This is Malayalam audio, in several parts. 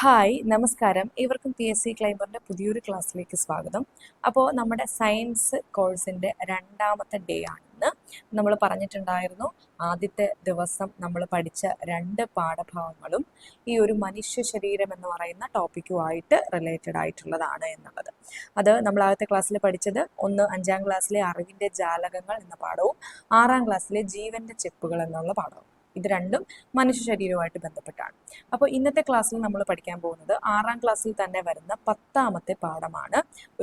ഹായ് നമസ്കാരം. ഇവർക്കും പി എസ് സി ക്ലൈമറിന്റെ പുതിയൊരു ക്ലാസ്സിലേക്ക് സ്വാഗതം. അപ്പോൾ നമ്മുടെ സയൻസ് കോഴ്സിന്റെ രണ്ടാമത്തെ ഡേ ആണെന്ന് നമ്മൾ പറഞ്ഞിട്ടുണ്ടായിരുന്നു ആദ്യത്തെ ദിവസം നമ്മൾ പഠിച്ച രണ്ട് പാഠഭാഗങ്ങളും ഈ ഒരു മനുഷ്യ ശരീരം എന്ന് പറയുന്ന ടോപ്പിക്കുമായിട്ട് റിലേറ്റഡ് ആയിട്ടുള്ളതാണ് എന്നുള്ളത്. അത് നമ്മൾ ആദ്യത്തെ ക്ലാസ്സിൽ പഠിച്ചത് ഒന്ന് അഞ്ചാം ക്ലാസ്സിലെ അറിവിന്റെ ജാലകങ്ങൾ എന്ന പാഠവും ആറാം ക്ലാസ്സിലെ ജീവന്റെ ചെപ്പുകൾ എന്നുള്ള പാഠവും. ഇത് രണ്ടും മനുഷ്യ ശരീരവുമായിട്ട് ബന്ധപ്പെട്ടാണ്. അപ്പോൾ ഇന്നത്തെ ക്ലാസ്സിൽ നമ്മൾ പഠിക്കാൻ പോകുന്നത് ആറാം ക്ലാസ്സിൽ തന്നെ വരുന്ന പത്താമത്തെ പാഠമാണ്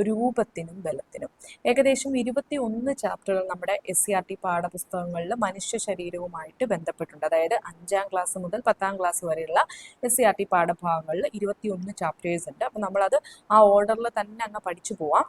രൂപത്തിനും ബലത്തിനും. ഏകദേശം ഇരുപത്തി ഒന്ന് ചാപ്റ്ററുകൾ നമ്മുടെ എസ് സി ആർ ടി പാഠപുസ്തകങ്ങളിൽ മനുഷ്യ ശരീരവുമായിട്ട് ബന്ധപ്പെട്ടുണ്ട്. അതായത് അഞ്ചാം ക്ലാസ് മുതൽ പത്താം ക്ലാസ് വരെയുള്ള എസ് സി ആർ ടി പാഠഭാഗങ്ങളിൽ ഇരുപത്തി ഒന്ന് ചാപ്റ്റേഴ്സ് ഉണ്ട്. അപ്പോൾ നമ്മളത് ആ ഓർഡറിൽ തന്നെ അങ്ങ് പഠിച്ചു പോവാം.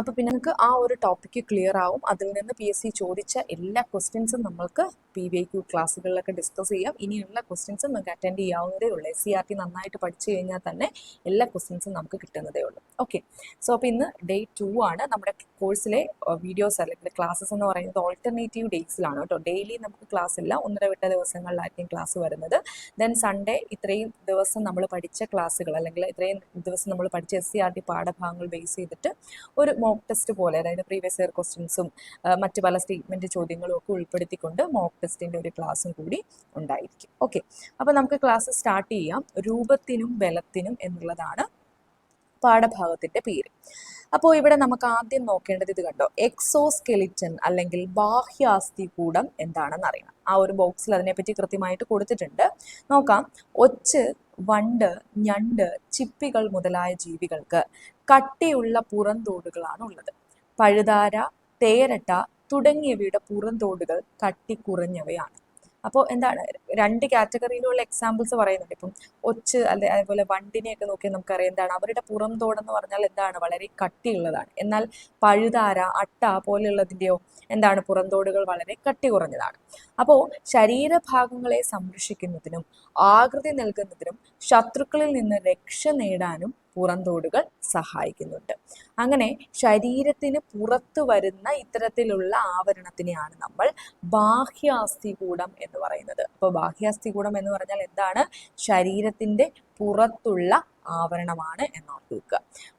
അപ്പോൾ പിന്നെ നിങ്ങൾക്ക് ആ ഒരു ടോപ്പിക്ക് ക്ലിയർ ആവും. അതിൽ നിന്ന് പി എസ് സി ചോദിച്ച എല്ലാ ക്വസ്റ്റ്യൻസും നമ്മൾക്ക് പി വി ക്യു ക്ലാസ്സുകളിലൊക്കെ ഡിസ്കസ് ചെയ്യാം. ഇനിയുള്ള ക്വസ്റ്റ്യൻസും നിങ്ങൾക്ക് അറ്റൻഡ് ചെയ്യാവുന്നതേ ഉള്ളൂ. എസ് സി ആർ ടി നന്നായിട്ട് പഠിച്ചു കഴിഞ്ഞാൽ തന്നെ എല്ലാ ക്വസ്റ്റ്യൻസും നമുക്ക് കിട്ടുന്നതേ ഉള്ളൂ. ഓക്കെ സോ അപ്പോൾ ഇന്ന് ഡേ ടു ആണ്. നമ്മുടെ കോഴ്സിലെ വീഡിയോസ് അല്ലെങ്കിൽ ക്ലാസ്സസ് എന്ന് പറയുന്നത് ഓൾട്ടർനേറ്റീവ് ഡേയ്സിലാണ് കേട്ടോ. ഡെയിലി നമുക്ക് ക്ലാസ് ഇല്ല. ഒന്നര വിട്ട ദിവസങ്ങളിലായിരിക്കും ക്ലാസ് വരുന്നത്. ദെൻ സൺഡേ ഇത്രയും ദിവസം നമ്മൾ പഠിച്ച ക്ലാസ്സുകൾ അല്ലെങ്കിൽ ഇത്രയും ദിവസം നമ്മൾ പഠിച്ച എസ് സി ആർ ടി പാഠഭാഗങ്ങൾ ബേസ് ചെയ്തിട്ട് ഒരു മോക്ക് ടെസ്റ്റ് പോലെ അതായത് പ്രീവിയസ് ഇയർ ക്വസ്റ്റ്യൻസും മറ്റ് പല സ്റ്റേറ്റ്മെന്റ് ചോദ്യങ്ങളും ഒക്കെ ഉൾപ്പെടുത്തിക്കൊണ്ട് മോക്ക് ടെസ്റ്റിന്റെ ഒരു ക്ലാസ്സും കൂടി ഉണ്ടായിരിക്കും. ഓക്കെ അപ്പോൾ നമുക്ക് ക്ലാസ് സ്റ്റാർട്ട് ചെയ്യാം. രൂപത്തിനും ബലത്തിനും എന്നുള്ളതാണ് പാഠഭാഗത്തിന്റെ പേര്. അപ്പോൾ ഇവിടെ നമുക്ക് ആദ്യം നോക്കേണ്ടത് ഇത് കണ്ടോ? എക്സോസ്കെലിറ്റൻ അല്ലെങ്കിൽ ബാഹ്യാസ്ഥി കൂടം എന്താണെന്ന് അറിയണം. ആ ഒരു ബോക്സിൽ അതിനെപ്പറ്റി കൃത്യമായിട്ട് കൊടുത്തിട്ടുണ്ട്. നോക്കാം. ഒച്ച് വണ്ട് ഞണ്ട് ചിപ്പികൾ മുതലായ ജീവികൾക്ക് കട്ടിയുള്ള പുറന്തോടുകളാണ് ഉള്ളത് പഴുതാര തേരട്ട തുടങ്ങിയവയുടെ പുറന്തോടുകൾ കട്ടി കുറഞ്ഞവയാണ്. അപ്പോൾ എന്താണ് രണ്ട് കാറ്റഗറിയിലുള്ള എക്സാമ്പിൾസ് പറയുന്നുണ്ട്. ഇപ്പം ഒച്ച് അല്ലെ അതുപോലെ വണ്ടിനെയൊക്കെ നോക്കി നമുക്കറിയാം എന്താണ് അവരുടെ പുറം തോടെന്ന് പറഞ്ഞാൽ എന്താണ് വളരെ കട്ടിയുള്ളതാണ്. എന്നാൽ പഴുതാര അട്ട പോലെയുള്ളതിന്റെയോ എന്താണ് പുറന്തോടുകൾ വളരെ കട്ടി കുറഞ്ഞതാണ്. അപ്പോൾ ശരീരഭാഗങ്ങളെ സംരക്ഷിക്കുന്നതിനും ആകൃതി നൽകുന്നതിനും ശത്രുക്കളിൽ നിന്ന് രക്ഷ നേടാനും പുറന്തോടുകൾ സഹായിക്കുന്നുണ്ട്. അങ്ങനെ ശരീരത്തിന് പുറത്തു വരുന്ന ഇത്തരത്തിലുള്ള ആവരണത്തിനെയാണ് നമ്മൾ ബാഹ്യാസ്ഥികൂടം എന്ന് പറയുന്നത്. അപ്പോൾ ബാഹ്യാസ്ഥികൂടം എന്ന് പറഞ്ഞാൽ എന്താണ്? ശരീരത്തിന്റെ പുറത്തുള്ള ആവരണമാണ് എന്നോർക്കുക.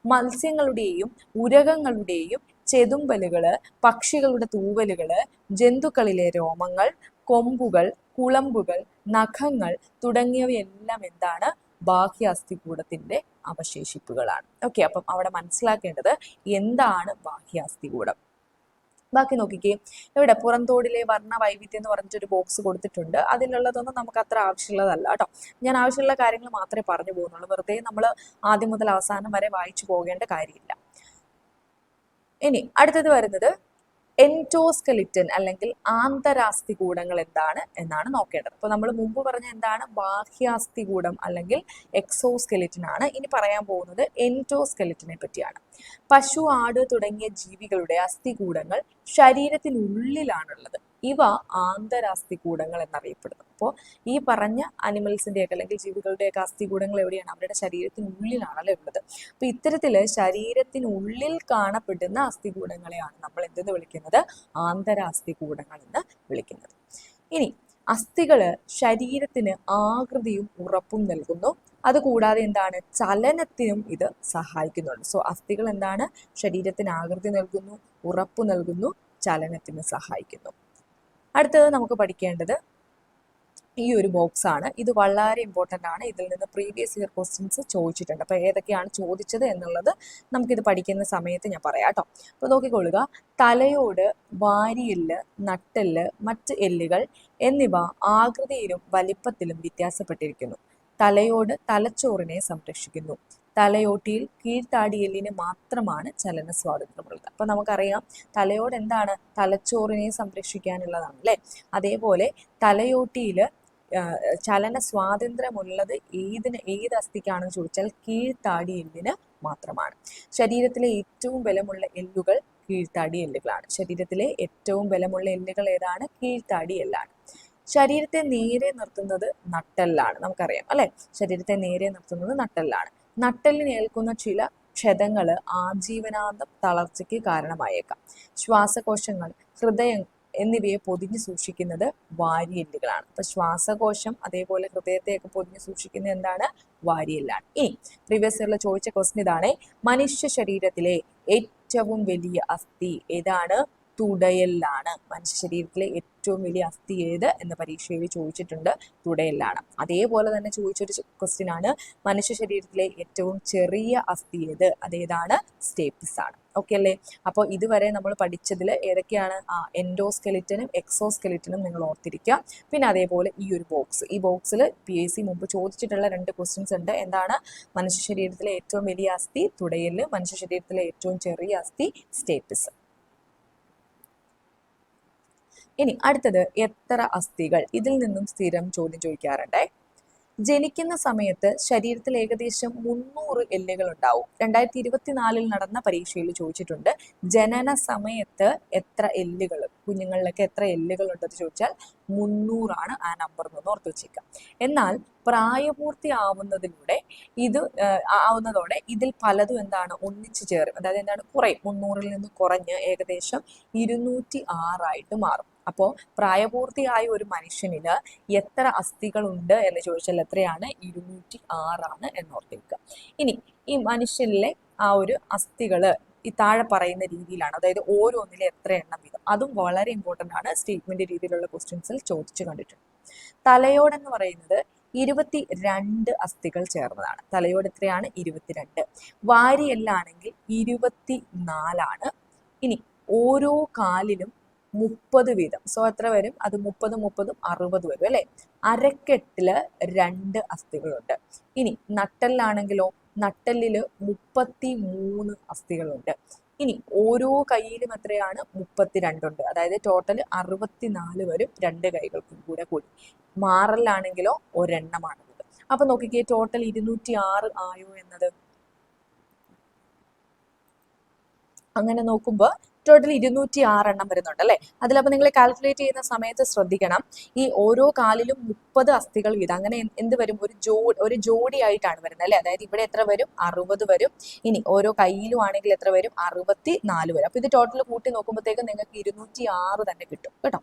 മത്സ്യങ്ങളുടെയും ഉരകങ്ങളുടെയും ചെതുമ്പലുകൾ പക്ഷികളുടെ തൂവലുകൾ ജന്തുക്കളിലെ രോമങ്ങൾ കൊമ്പുകൾ കുളമ്പുകൾ നഖങ്ങൾ തുടങ്ങിയവയെല്ലാം എന്താണ്? ബാഹ്യ അസ്ഥികൂടത്തിന്റെ അവശേഷിപ്പുകളാണ്. ഓക്കെ അപ്പം അവിടെ മനസ്സിലാക്കേണ്ടത് എന്താണ് ബാഹ്യ അസ്ഥികൂടം? ബാക്കി നോക്കിക്കേ ഇവിടെ പുറന്തോടിലെ വർണ വൈവിധ്യം എന്ന് പറഞ്ഞിട്ടൊരു ബോക്സ് കൊടുത്തിട്ടുണ്ട്. അതിലുള്ളതൊന്നും നമുക്ക് അത്ര ആവശ്യമുള്ളതല്ല കേട്ടോ. ഞാൻ ആവശ്യമുള്ള കാര്യങ്ങൾ മാത്രമേ പറഞ്ഞു പോകുന്നുള്ളൂ. വെറുതെ നമ്മൾ ആദ്യം മുതൽ അവസാനം വരെ വായിച്ചു പോകേണ്ട കാര്യമില്ല. ഇനി അടുത്തത് വരുന്നത് എന്റോസ്കെലിറ്റൻ അല്ലെങ്കിൽ ആന്തരാസ്ഥി കൂടങ്ങൾ എന്താണ് എന്നാണ് നോക്കേണ്ടത്. അപ്പോൾ നമ്മൾ മുമ്പ് പറഞ്ഞ എന്താണ്? ബാഹ്യാസ്ഥി കൂടം അല്ലെങ്കിൽ എക്സോസ്കെലിറ്റൻ ആണ്. ഇനി പറയാൻ പോകുന്നത് എന്റോസ്കെലിറ്റനെ പറ്റിയാണ്. പശു ആട് തുടങ്ങിയ ജീവികളുടെ അസ്ഥികൂടങ്ങൾ ശരീരത്തിനുള്ളിലാണുള്ളത്. ഇവ ആന്തരാസ്ഥികൂടങ്ങൾ എന്നറിയപ്പെടുന്നു. അപ്പോൾ ഈ പറഞ്ഞ അനിമൽസിന്റെയൊക്കെ അല്ലെങ്കിൽ ജീവികളുടെയൊക്കെ അസ്ഥികൂടങ്ങൾ എവിടെയാണ്? അവരുടെ ശരീരത്തിനുള്ളിലാണല്ലോ ഉള്ളത്. അപ്പോൾ ഇത്തരത്തിൽ ശരീരത്തിനുള്ളിൽ കാണപ്പെടുന്ന അസ്ഥികൂടങ്ങളെയാണ് നമ്മൾ എന്തെന്ന് വിളിക്കുന്നത്? ആന്തരാസ്ഥികൂടങ്ങൾ എന്ന് വിളിക്കുന്നത്. ഇനി അസ്ഥികൾ ശരീരത്തിന് ആകൃതിയും ഉറപ്പും നൽകുന്നു. അതുകൂടാതെ എന്താണ്? ചലനത്തിനും ഇത് സഹായിക്കുന്നുണ്ട്. സോ അസ്ഥികൾ എന്താണ്? ശരീരത്തിന് ആകൃതി നൽകുന്നു ഉറപ്പ് നൽകുന്നു ചലനത്തിന് സഹായിക്കുന്നു. അടുത്തത് നമുക്ക് പഠിക്കേണ്ടത് ഈ ഒരു ബോക്സ് ആണ്. ഇത് വളരെ ഇമ്പോർട്ടന്റ് ആണ്. ഇതിൽ നിന്ന് പ്രീവിയസ് ഇയർ ക്വസ്റ്റ്യൻസ് ചോദിച്ചിട്ടുണ്ട്. അപ്പോൾ ഏതൊക്കെയാണ് ചോദിച്ചത് എന്നുള്ളത് നമുക്കിത് പഠിക്കുന്ന സമയത്ത് ഞാൻ പറയാം കേട്ടോ. അപ്പോൾ നോക്കിക്കൊള്ളുക. തലയോട് വാരിയെല്ല് നട്ടെല്ല് മറ്റ് എല്ലുകൾ എന്നിവ ആകൃതിയിലും വലിപ്പത്തിലും വ്യത്യാസപ്പെട്ടിരിക്കുന്നു. തലയോട് തലച്ചോറിനെ സംരക്ഷിക്കുന്നു. തലയോട്ടിയിൽ കീഴ്ത്താടിയെല്ലിന് മാത്രമാണ് ചലന സ്വാതന്ത്ര്യമുള്ളത്. അപ്പൊ നമുക്കറിയാം തലയോട് എന്താണ് തലച്ചോറിനെ സംരക്ഷിക്കാനുള്ളതാണ് അല്ലെ അതേപോലെ തലയോട്ടിയിൽ ചലന സ്വാതന്ത്ര്യമുള്ളത് ഏതിന് ഏത് അസ്ഥിക്കാണെന്ന് ചോദിച്ചാൽ കീഴ്ത്താടി എല്ലിന് മാത്രമാണ്. ശരീരത്തിലെ ഏറ്റവും ബലമുള്ള എല്ലുകൾ കീഴ്ത്താടി എല്ലുകളാണ് ശരീരത്തിലെ ഏറ്റവും ബലമുള്ള എല്ലുകൾ ഏതാണ്? കീഴ്ത്താടി എല്ലാണ് ശരീരത്തെ നേരെ നിർത്തുന്നത് നട്ടെല്ലാണ്. നമുക്കറിയാം അല്ലെ? ശരീരത്തെ നേരെ നിർത്തുന്നത് നട്ടെല്ലാണ്. നട്ടെല്ലിന് ഏൽക്കുന്ന ചില ക്ഷതങ്ങൾ ആജീവനാന്ത തളർച്ചയ്ക്ക് കാരണമായേക്കാം. ശ്വാസകോശങ്ങൾ ഹൃദയം എന്നിവയെ പൊതിഞ്ഞു സൂക്ഷിക്കുന്നത് വാരിയെല്ലുകളാണ്. അപ്പൊ ശ്വാസകോശം അതേപോലെ ഹൃദയത്തെയൊക്കെ പൊതിഞ്ഞു സൂക്ഷിക്കുന്നത് എന്താണ്? വാരിയെല്ലാണ്. ഇനി പ്രീവിയസ് ഇയറിൽ ചോദിച്ച ക്വസ്റ്റ്യൻ ഇതാണ്. മനുഷ്യ ശരീരത്തിലെ ഏറ്റവും വലിയ അസ്ഥി ഏതാണ്? തുടയലാണ് മനുഷ്യ ശരീരത്തിലെ ഏറ്റവും വലിയ അസ്ഥി ഏത് എന്ന് പരീക്ഷയിൽ ചോദിച്ചിട്ടുണ്ട് തുടയലിലാണ്. അതേപോലെ തന്നെ ചോദിച്ചൊരു ക്വസ്റ്റ്യൻ ആണ് മനുഷ്യ ശരീരത്തിലെ ഏറ്റവും ചെറിയ അസ്ഥി ഏത്? അതേതാണ് സ്റ്റേപ്പിസ് ആണ്. ഓക്കെ അല്ലേ? അപ്പോൾ ഇതുവരെ നമ്മൾ പഠിച്ചതിൽ ഏതൊക്കെയാണ്? ആ എൻഡോസ്കെലിറ്റനും എക്സോസ്കെലിറ്റനും നിങ്ങൾ ഓർത്തിരിക്കുക. പിന്നെ അതേപോലെ ഈ ഒരു ബോക്സ് ഈ ബോക്സിൽ പി എസ് സി മുമ്പ് ചോദിച്ചിട്ടുള്ള രണ്ട് ക്വസ്റ്റ്യൻസ് ഉണ്ട്. എന്താണ്? മനുഷ്യ ശരീരത്തിലെ ഏറ്റവും വലിയ അസ്ഥി തുടയൽ മനുഷ്യ ശരീരത്തിലെ ഏറ്റവും ചെറിയ അസ്ഥി സ്റ്റേപ്പിസ്. ഇനി അടുത്തത് എത്ര അസ്ഥികൾ? ഇതിൽ നിന്നും സ്ഥിരം ചോദ്യം ചോദിക്കാറുണ്ട്. ജനിക്കുന്ന സമയത്ത് ശരീരത്തിൽ ഏകദേശം മുന്നൂറ് എല്ലുകൾ ഉണ്ടാവും രണ്ടായിരത്തി ഇരുപത്തിനാലിൽ നടന്ന പരീക്ഷയിൽ ചോദിച്ചിട്ടുണ്ട് ജനന സമയത്ത് എത്ര എല്ലുകൾ കുഞ്ഞുങ്ങളിലൊക്കെ എത്ര എല്ലുകൾ ഉണ്ടെന്ന് ചോദിച്ചാൽ മുന്നൂറാണ് ആ നമ്പർ എന്ന് ഓർത്ത് വെച്ചേക്കാം. എന്നാൽ പ്രായപൂർത്തി പ്രായപൂർത്തിയാവുന്നതിലൂടെ ഇത് ആവുന്നതോടെ ഇതിൽ പലതും എന്താണ് ഒന്നിച്ചു ചേരും. അതായത് എന്താണ്? കുറയും. മുന്നൂറിൽ നിന്ന് കുറഞ്ഞ് ഏകദേശം ഇരുന്നൂറ്റി ആറായിട്ട് മാറും. അപ്പോൾ പ്രായപൂർത്തിയായ ഒരു മനുഷ്യനിൽ എത്ര അസ്ഥികളുണ്ട് എന്ന് ചോദിച്ചാൽ എത്രയാണ്? ഇരുന്നൂറ്റി ആറാണ് എന്നോർത്തിരിക്കുക ഇനി ഈ മനുഷ്യനിലെ ആ ഒരു അസ്ഥികൾ ഈ താഴെ പറയുന്ന രീതിയിലാണ്. അതായത് ഓരോന്നിലെ എത്ര എണ്ണം വീതം അതും വളരെ ഇമ്പോർട്ടന്റ് ആണ്. സ്റ്റേറ്റ്മെന്റ് രീതിയിലുള്ള ക്വസ്റ്റ്യൻസിൽ ചോദിച്ചു കണ്ടിട്ടുണ്ട്. തലയോടെന്ന് പറയുന്നത് ഇരുപത്തി രണ്ട് അസ്ഥികൾ ചേർന്നതാണ്. തലയോട് എത്രയാണ്? ഇരുപത്തിരണ്ട്. വാരിയെല്ലാണെങ്കിൽ ഇരുപത്തി നാലാണ് ഇനി ഓരോ കാലിലും മുപ്പത് വീതം. സോ എത്ര വരും? അത് മുപ്പത് മുപ്പതും അറുപത് വരും അല്ലെ? അരക്കെട്ടിൽ രണ്ട് അസ്ഥികളുണ്ട്. ഇനി നട്ടലിലാണെങ്കിലോ? നട്ടലിൽ മുപ്പത്തി മൂന്ന് അസ്ഥികളുണ്ട്. ഇനി ഓരോ കൈയിലും എത്രയാണ്? മുപ്പത്തിരണ്ടുണ്ട്. അതായത് ടോട്ടൽ അറുപത്തിനാല് വരും രണ്ട് കൈകൾക്കും കൂടെ കൂടി. മാറലാണെങ്കിലോ ഒരെണ്ണമാണുള്ളത്. അപ്പൊ നോക്കിക്കേ ടോട്ടൽ ഇരുന്നൂറ്റി ആറ് ആയോ എന്നത്? അങ്ങനെ നോക്കുമ്പോൾ ടോട്ടൽ ഇരുന്നൂറ്റി ആറെണ്ണം വരുന്നുണ്ട് അല്ലേ? അതിലപ്പോൾ നിങ്ങൾ കാൽക്കുലേറ്റ് ചെയ്യുന്ന സമയത്ത് ശ്രദ്ധിക്കണം. ഈ ഓരോ കാലിലും മുപ്പത് അസ്ഥികൾ വീതം അങ്ങനെ എന്ത് വരും? ഒരു ജോ ഒരു ജോഡിയായിട്ടാണ് വരുന്നത് അല്ലേ? അതായത് ഇവിടെ എത്ര വരും? അറുപത് വരും. ഇനി ഓരോ കയ്യിലും ആണെങ്കിൽ എത്ര വരും? അറുപത്തി നാല് വരും. അപ്പൊ ഇത് ടോട്ടൽ കൂട്ടി നോക്കുമ്പോഴത്തേക്കും നിങ്ങൾക്ക് ഇരുന്നൂറ്റി ആറ് തന്നെ കിട്ടും കേട്ടോ.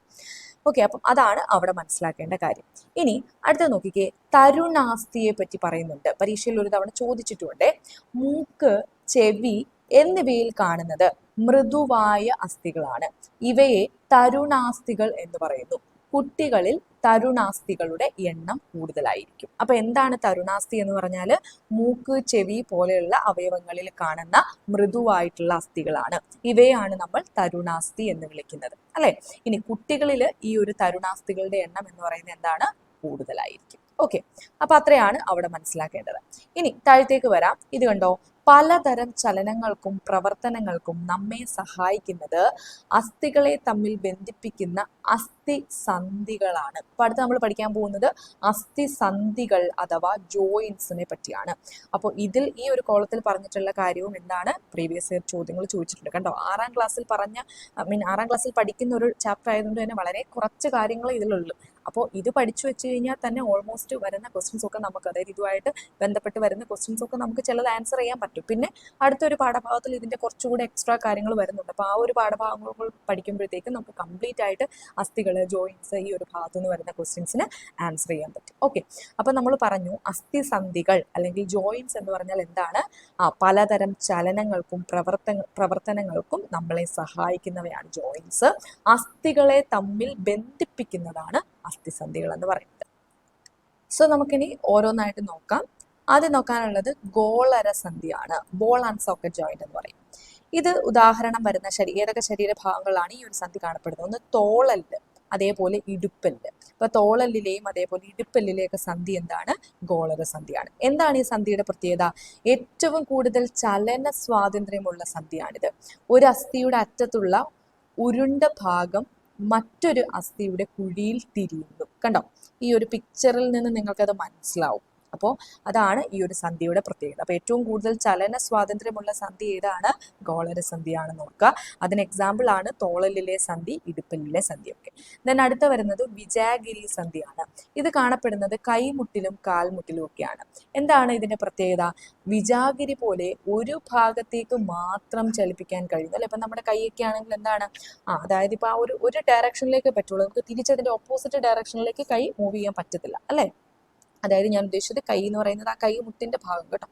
ഓക്കെ അപ്പം അതാണ് അവിടെ മനസ്സിലാക്കേണ്ട കാര്യം. ഇനി അടുത്ത നോക്കിക്കേ. തരുണാസ്തിയെ പറ്റി പറയുന്നുണ്ട്. പരീക്ഷയിൽ ഒരു തവണ ചോദിച്ചിട്ടുണ്ട്. മൂക്ക് ചെവി എന്നിവയിൽ കാണുന്നത് മൃദുവായ അസ്ഥികളാണ്. ഇവയെ തരുണാസ്ഥികൾ എന്ന് പറയുന്നു. കുട്ടികളിൽ തരുണാസ്ഥികളുടെ എണ്ണം കൂടുതലായിരിക്കും. അപ്പൊ എന്താണ് തരുണാസ്ഥി എന്ന് പറഞ്ഞാൽ? മൂക്ക് ചെവി പോലെയുള്ള അവയവങ്ങളിൽ കാണുന്ന മൃദുവായിട്ടുള്ള അസ്ഥികളാണ്. ഇവയാണ് നമ്മൾ തരുണാസ്ഥി എന്ന് വിളിക്കുന്നത്. അല്ലെ? ഇനി കുട്ടികളിൽ ഈ ഒരു തരുണാസ്ഥികളുടെ എണ്ണം എന്ന് പറയുന്നത് എന്താണ്? കൂടുതലായിരിക്കും. ഓക്കെ. അപ്പൊ അത്രയാണ് അവിടെ മനസ്സിലാക്കേണ്ടത്. ഇനി താഴത്തേക്ക് വരാം. ഇത് കണ്ടോ? പലതരം ചലനങ്ങൾക്കും പ്രവർത്തനങ്ങൾക്കും നമ്മെ സഹായിക്കുന്നത് അസ്ഥികളെ തമ്മിൽ ബന്ധിപ്പിക്കുന്ന അസ്ഥി സന്ധികളാണ് ഇപ്പൊ അടുത്ത് നമ്മൾ പഠിക്കാൻ പോകുന്നത് അസ്ഥി സന്ധികൾ അഥവാ ജോയിൻസിനെ പറ്റിയാണ്. അപ്പോൾ ഇതിൽ ഈ ഒരു കോളത്തിൽ പറഞ്ഞിട്ടുള്ള കാര്യവും എന്താണ്? പ്രീവിയസ് ഇയർ ചോദ്യങ്ങൾ ചോദിച്ചിട്ടുണ്ട്. കണ്ടോ? ആറാം ക്ലാസ്സിൽ പറഞ്ഞ ഐ മീൻ ആറാം ക്ലാസ്സിൽ പഠിക്കുന്ന ഒരു ചാപ്റ്റർ ആയതുകൊണ്ട് തന്നെ വളരെ കുറച്ച് കാര്യങ്ങൾ ഇതിലുള്ളൂ. അപ്പോൾ ഇത് പഠിച്ചു വെച്ച് കഴിഞ്ഞാൽ തന്നെ ഓൾമോസ്റ്റ് വരുന്ന ക്വസ്റ്റ്യൻസ് ഒക്കെ നമുക്ക് അതായത് ഇതുമായിട്ട് ബന്ധപ്പെട്ട് വരുന്ന ക്വസ്റ്റ്യൻസ് ഒക്കെ നമുക്ക് ചിലത് ആൻസർ ചെയ്യാൻ പറ്റും. പിന്നെ അടുത്തൊരു പാഠഭാഗത്തിൽ ഇതിന്റെ കുറച്ചുകൂടെ എക്സ്ട്രാ കാര്യങ്ങൾ വരുന്നുണ്ട്. അപ്പോൾ ആ ഒരു പാഠഭാഗങ്ങൾ പഠിക്കുമ്പോഴത്തേക്കും നമുക്ക് കംപ്ലീറ്റ് ആയിട്ട് അസ്ഥികൾ ജോയിൻസ് ഈ ഒരു ഭാഗത്തു നിന്ന് വരുന്ന ക്വസ്റ്റ്യൻസിന് ആൻസർ ചെയ്യാൻ പറ്റും. ഓക്കെ അപ്പോൾ നമ്മൾ പറഞ്ഞു അസ്ഥി സന്ധികൾ അല്ലെങ്കിൽ ജോയിൻസ് എന്ന് പറഞ്ഞാൽ എന്താണ്? ആ പലതരം ചലനങ്ങൾക്കും പ്രവർത്ത പ്രവർത്തനങ്ങൾക്കും നമ്മളെ സഹായിക്കുന്നവയാണ് ജോയിൻസ് അസ്ഥികളെ തമ്മിൽ ബന്ധിപ്പിക്കുന്നതാണ് അസ്ഥിസന്ധികൾ എന്ന് പറയുന്നത്. സോ നമുക്കിനി ഓരോന്നായിട്ട് നോക്കാം. ആദ്യം നോക്കാനുള്ളത് ഗോളര സന്ധിയാണ്. ബോൾ ആൻഡ് സോക്കറ്റ് ജോയിന്റ് എന്ന് പറയും. ഇത് ഉദാഹരണം വരുന്ന ശരീ ഏതൊക്കെ ശരീരഭാഗങ്ങളാണ് ഈ ഒരു സന്ധി കാണപ്പെടുന്നത്? ഒന്ന് തോളൽ അതേപോലെ ഇടുപ്പല്ല്. ഇപ്പൊ തോളല്ലിലെയും അതേപോലെ ഇടുപ്പല്ലിലെയൊക്കെ സന്ധി എന്താണ്? ഗോളക സന്ധിയാണ്. എന്താണ് ഈ സന്ധിയുടെ പ്രത്യേകത? ഏറ്റവും കൂടുതൽ ചലന സ്വാതന്ത്ര്യമുള്ള സന്ധിയാണിത്. ഒരു അസ്ഥിയുടെ അറ്റത്തുള്ള ഉരുണ്ട ഭാഗം മറ്റൊരു അസ്ഥിയുടെ കുഴിയിൽ തിരിയുന്നു. കണ്ടോ? ഈ ഒരു പിക്ചറിൽ നിന്ന് നിങ്ങൾക്കത് മനസ്സിലാവും. അപ്പോൾ അതാണ് ഈ ഒരു സന്ധിയുടെ പ്രത്യേകത. അപ്പോൾ ഏറ്റവും കൂടുതൽ ചലന സ്വാതന്ത്ര്യമുള്ള സന്ധി ഏതാണ്? ഗോളര സന്ധിയാണ് ഓർക്കുക. അതിന് എക്സാമ്പിൾ ആണ് തോളലിലെ സന്ധി ഇടുപ്പലിലെ സന്ധി ഒക്കെ ദെൻ അടുത്ത വരുന്നത് വിജയഗിരി സന്ധിയാണ്. ഇത് കാണപ്പെടുന്നത് കൈമുട്ടിലും കാൽമുട്ടിലും ഒക്കെയാണ്. എന്താണ് ഇതിന്റെ പ്രത്യേകത? വിജാഗിരി പോലെ ഒരു ഭാഗത്തേക്ക് മാത്രം ചലിപ്പിക്കാൻ കഴിയുന്നു അല്ലെ? ഇപ്പം നമ്മുടെ കൈയൊക്കെ ആണെങ്കിൽ എന്താണ്? ആ അതായത് ഇപ്പൊ ആ ഒരു ഒരു ഡയറക്ഷനിലേക്ക് പറ്റുള്ളൂ. നമുക്ക് തിരിച്ചതിന്റെ ഓപ്പോസിറ്റ് ഡയറക്ഷനിലേക്ക് കൈ മൂവ് ചെയ്യാൻ പറ്റത്തില്ല അല്ലേ? അതായത് ഞാൻ ഉദ്ദേശിച്ചത് കൈ എന്ന് പറയുന്നത് ആ കൈമുട്ടിന്റെ ഭാഗം കേട്ടോ.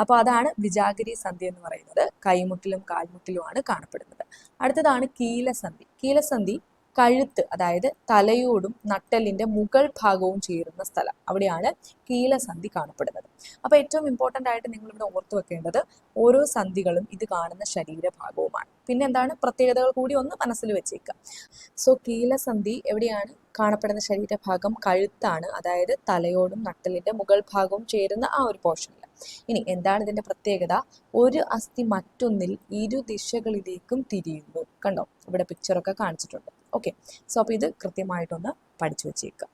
അപ്പോൾ അതാണ് വിജാഗിരി സന്ധി എന്ന് പറയുന്നത്. കൈമുട്ടിലും കാൽമുട്ടിലുമാണ് കാണപ്പെടുന്നത്. അടുത്തതാണ് കീലസന്ധി കീലസന്ധി കഴുത്ത് അതായത് തലയോടും നട്ടലിന്റെ മുകൾ ഭാഗവും ചേരുന്ന സ്ഥലം. അവിടെയാണ് കീലസന്ധി കാണപ്പെടുന്നത്. അപ്പോൾ ഏറ്റവും ഇമ്പോർട്ടന്റ് ആയിട്ട് നിങ്ങൾ ഇവിടെ ഓർത്തു വെക്കേണ്ടത് ഓരോ സന്ധികളും ഇത് കാണുന്ന ശരീരഭാഗവുമാണ്. പിന്നെ എന്താണ്? പ്രത്യേകതകൾ കൂടി ഒന്ന് മനസ്സിൽ വെച്ചേക്കുക സോ കീലസന്ധി എവിടെയാണ്? കാണപ്പെടുന്ന ശരീരഭാഗം കഴുത്താണ്. അതായത് തലയോടും നട്ടലിന്റെ മുകൾ ഭാഗവും ചേരുന്ന ആ ഒരു പോർഷനിൽ ഇനി എന്താണ് ഇതിന്റെ പ്രത്യേകത? ഒരു അസ്ഥി മറ്റൊന്നിൽ ഇരു ദിശകളിലേക്കും തിരിയുന്നു. കണ്ടോ? ഇവിടെ പിക്ചറൊക്കെ കാണിച്ചിട്ടുണ്ട്. ഓക്കെ സോ അപ്പോൾ ഇത് കൃത്യമായിട്ടൊന്ന് പഠിച്ചു വെച്ചേക്കുക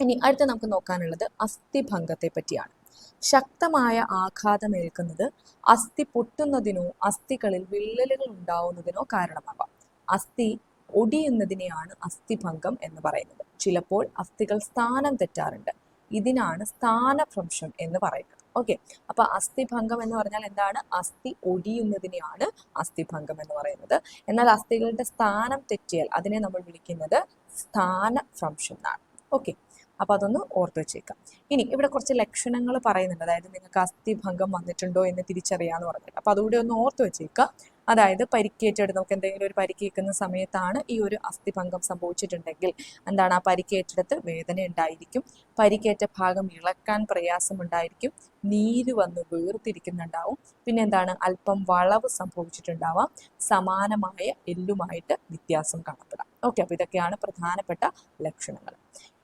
ഇനി അടുത്ത നമുക്ക് നോക്കാനുള്ളത് അസ്ഥിഭംഗത്തെ പറ്റിയാണ്. ശക്തമായ ആഘാതമേൽക്കുന്നത് അസ്ഥി പൊട്ടുന്നതിനോ അസ്ഥികളിൽ വിള്ളലുകൾ ഉണ്ടാവുന്നതിനോ കാരണമാവാം. അസ്ഥി ഒടിയുന്നതിനെയാണ് അസ്ഥിഭംഗം എന്ന് പറയുന്നത്. ചിലപ്പോൾ അസ്ഥികൾ സ്ഥാനം തെറ്റാറുണ്ട്. ഇതിനാണ് സ്ഥാനഭ്രംശം എന്ന് പറയുന്നത്. ഓക്കെ. അപ്പൊ അസ്ഥിഭംഗം എന്ന് പറഞ്ഞാൽ എന്താണ്? അസ്ഥി ഒടിയുന്നതിനെയാണ് അസ്ഥിഭംഗം എന്ന് പറയുന്നത്. എന്നാൽ അസ്ഥികളുടെ സ്ഥാനം തെറ്റിയാൽ അതിനെ നമ്മൾ വിളിക്കുന്നത് സ്ഥാനഭ്രംശം എന്നാണ്. ഓക്കെ. അപ്പൊ അതൊന്ന് ഓർത്ത് വെച്ചേക്കാം. ഇനി ഇവിടെ കുറച്ച് ലക്ഷണങ്ങൾ പറയുന്നുണ്ട്. അതായത് നിങ്ങൾക്ക് അസ്ഥിഭംഗം വന്നിട്ടുണ്ടോ എന്ന് തിരിച്ചറിയാന്ന് പറഞ്ഞിട്ട്. അപ്പൊ അതുകൂടി ഒന്ന് ഓർത്ത് വെച്ചേക്കാം. അതായത് പരിക്കേറ്റെടുത്ത് നമുക്ക് എന്തെങ്കിലും ഒരു പരിക്കേൽക്കുന്ന സമയത്താണ് ഈ ഒരു അസ്ഥിഭംഗം സംഭവിച്ചിട്ടുണ്ടെങ്കിൽ എന്താണ് ആ പരിക്കേറ്റെടുത്ത് വേദന ഉണ്ടായിരിക്കും. പരിക്കേറ്റ ഭാഗം ഇളക്കാൻ പ്രയാസമുണ്ടായിരിക്കും. നീര് വന്ന് വീർത്തിരിക്കുന്നുണ്ടാവും പിന്നെ എന്താണ്? അല്പം വളവ് സംഭവിച്ചിട്ടുണ്ടാവാം. സമാനമായ എല്ലുമായിട്ട് വ്യത്യാസം കാണപ്പെടാം. ഓക്കെ അപ്പോൾ ഇതൊക്കെയാണ് പ്രധാനപ്പെട്ട ലക്ഷണങ്ങൾ.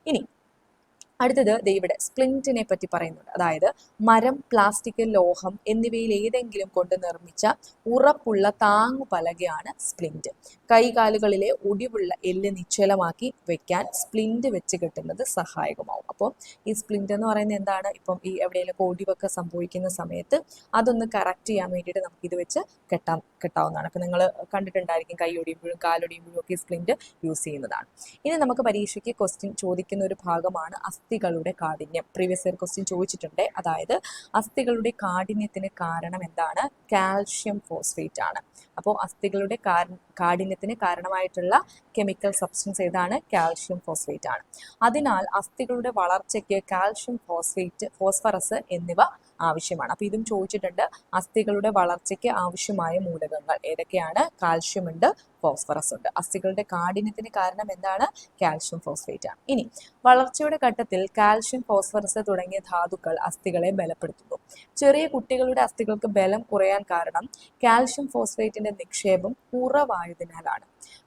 ഇനി അടുത്തത് ദൈവിടെ സ്പ്ലിന്റിനെ പറ്റി പറയുന്നുണ്ട്. അതായത് മരം പ്ലാസ്റ്റിക് ലോഹം എന്നിവയിൽ ഏതെങ്കിലും കൊണ്ട് നിർമ്മിച്ച ഉറപ്പുള്ള താങ്ങു പലകയാണ് സ്പ്ലിന്റ് കൈകാലുകളിലെ ഒടിവുള്ള എല്ല് നിശ്ചലമാക്കി വെക്കാൻ സ്പ്ലിന്റ് വെച്ച് കെട്ടുന്നത് സഹായകമാവും. അപ്പോൾ ഈ സ്പ്ലിന്റ് എന്ന് പറയുന്നത് എന്താണ്? ഇപ്പം ഈ എവിടെയെങ്കിലും ഒടിവൊക്കെ സംഭവിക്കുന്ന സമയത്ത് അതൊന്ന് കറക്റ്റ് ചെയ്യാൻ വേണ്ടിയിട്ട് നമുക്ക് ഇത് വെച്ച് കെട്ടാൻ കെട്ടാവുന്നതാണ്. അപ്പം നിങ്ങൾ കണ്ടിട്ടുണ്ടായിരിക്കും കൈ ഒടിയുമ്പോഴും കാലൊടിയുമ്പോഴും ഒക്കെ സ്പ്ലിന്റ് യൂസ് ചെയ്യുന്നതാണ്. ഇനി നമുക്ക് പരീക്ഷയ്ക്ക് ക്വസ്റ്റ്യൻ ചോദിക്കുന്ന ഒരു ഭാഗമാണ് അസ്ഥികളുടെ കാഠിന്യം. പ്രീവിയസ് ഇയർ ക്വസ്റ്റ്യൻ ചോദിച്ചിട്ടുണ്ട്. അതായത് അസ്ഥികളുടെ കാഠിന്യത്തിന് കാരണം എന്താണ്? കാൽഷ്യം ഫോസ്ഫേറ്റ് ആണ്. അപ്പോൾ അസ്ഥികളുടെ കാഠിന്യത്തിന് കാരണമായിട്ടുള്ള കെമിക്കൽ സബ്സ്റ്റൻസ് ഏതാണ്? കാൽഷ്യം ഫോസ്ഫേറ്റ് ആണ്. അതിനാൽ അസ്ഥികളുടെ വളർച്ചയ്ക്ക് കാൽഷ്യം ഫോസ്ഫേറ്റ് ഫോസ്ഫറസ് എന്നിവ ആവശ്യമാണ്. അപ്പോൾ ഇതും ചോദിച്ചിട്ടുണ്ട് അസ്ഥികളുടെ വളർച്ചയ്ക്ക് ആവശ്യമായ മൂലകങ്ങൾ ഏതൊക്കെയാണ്? കാൽഷ്യം ഉണ്ട് ഫോസ്ഫറസ് ഉണ്ട്. അസ്ഥികളുടെ കാഠിന്യത്തിന് കാരണം എന്താണ്? കാൽഷ്യം ഫോസ്ഫേറ്റ് ആണ്. ഇനി വളർച്ചയുടെ ഘട്ടത്തിൽ കാൽഷ്യം ഫോസ്ഫറസ് തുടങ്ങിയ ധാതുക്കൾ അസ്ഥികളെ ബലപ്പെടുത്തുന്നു. ചെറിയ കുട്ടികളുടെ അസ്ഥികൾക്ക് ബലം കുറയാൻ കാരണം കാൽഷ്യം ഫോസ്ഫേറ്റിന്റെ നിക്ഷേപം കുറവായതിനാലാണ്.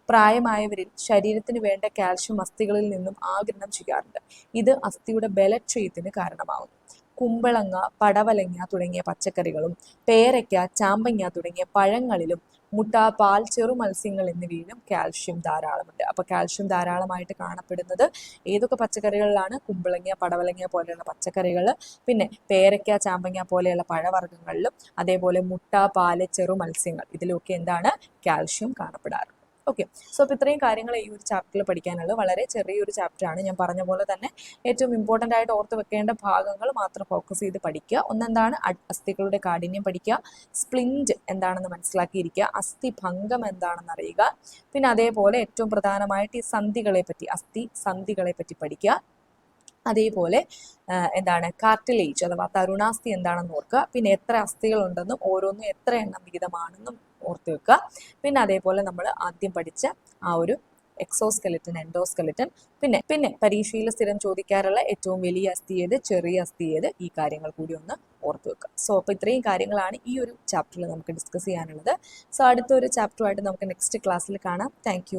പ്രായമായവരിൽ ശരീരത്തിന് വേണ്ട കാൽഷ്യം അസ്ഥികളിൽ നിന്നും ആഗിരണം ചെയ്യാറുണ്ട്. ഇത് അസ്ഥിയുടെ ബലക്ഷയത്തിന് കാരണമാകുന്നു കുമ്പളങ്ങ പടവലങ്ങ തുടങ്ങിയ പച്ചക്കറികളും പേരയ്ക്ക ചാമ്പങ്ങ തുടങ്ങിയ പഴങ്ങളിലും മുട്ട പാൽ ചെറു മത്സ്യങ്ങൾ എന്നിവയിലും കാൽഷ്യം ധാരാളമുണ്ട്. അപ്പൊ കാൽഷ്യം ധാരാളമായിട്ട് കാണപ്പെടുന്നത് ഏതൊക്കെ പച്ചക്കറികളിലാണ്? കുമ്പളങ്ങ പടവലങ്ങ പോലെയുള്ള പച്ചക്കറികൾ പിന്നെ പേരയ്ക്ക ചാമ്പങ്ങ പോലെയുള്ള പഴവർഗങ്ങളിലും അതേപോലെ മുട്ട പാൽ ചെറു മത്സ്യങ്ങൾ ഇതിലൊക്കെ എന്താണ്? കാൽഷ്യം കാണപ്പെടാറ് ഓക്കെ സോ അപ്പോൾ ഇത്രയും കാര്യങ്ങൾ ഈ ഒരു ചാപ്റ്ററിൽ പഠിക്കാനുള്ളത് വളരെ ചെറിയൊരു ചാപ്റ്ററാണ് ഞാൻ പറഞ്ഞ പോലെ തന്നെ ഏറ്റവും ഇമ്പോർട്ടന്റ് ആയിട്ട് ഓർത്ത് വെക്കേണ്ട ഭാഗങ്ങൾ മാത്രം ഫോക്കസ് ചെയ്ത് പഠിക്കുക. ഒന്നെന്താണ്? അസ്ഥികളുടെ കാഠിന്യം പഠിക്കുക. സ്പ്ലിന്റ് എന്താണെന്ന് മനസ്സിലാക്കിയിരിക്കുക. അസ്ഥി ഭംഗം എന്താണെന്ന് അറിയുക. പിന്നെ അതേപോലെ ഏറ്റവും പ്രധാനമായിട്ട് ഈ സന്ധികളെ പറ്റി അസ്ഥി സന്ധികളെ പറ്റി പഠിക്കുക. അതേപോലെ എന്താണ്? കാർട്ടിലേജ് അഥവാ തരുണാസ്ഥി എന്താണെന്ന് ഓർക്കുക. പിന്നെ എത്ര അസ്ഥികളുണ്ടെന്നും ഓരോന്നും എത്ര എണ്ണം വിഹിതമാണെന്നും ഓർത്ത് വെക്കുക. പിന്നെ അതേപോലെ നമ്മൾ ആദ്യം പഠിച്ച ആ ഒരു എക്സോസ്കെലറ്റൻ എൻഡോസ്കെലറ്റൻ പിന്നെ പിന്നെ പരീക്ഷയിൽ സ്ഥിരം ചോദിക്കാറുള്ള ഏറ്റവും വലിയ അസ്ഥി ഏത്? ചെറിയ അസ്ഥി ഏത്? ഈ കാര്യങ്ങൾ കൂടി ഒന്ന് ഓർത്ത് വെക്കുക. സോ അപ്പോൾ ഇത്രയും കാര്യങ്ങളാണ് ഈ ഒരു ചാപ്റ്ററിൽ നമുക്ക് ഡിസ്കസ് ചെയ്യാനുള്ളത്. സോ അടുത്തൊരു ചാപ്റ്ററുമായിട്ട് നമുക്ക് നെക്സ്റ്റ് ക്ലാസ്സിൽ കാണാം. താങ്ക്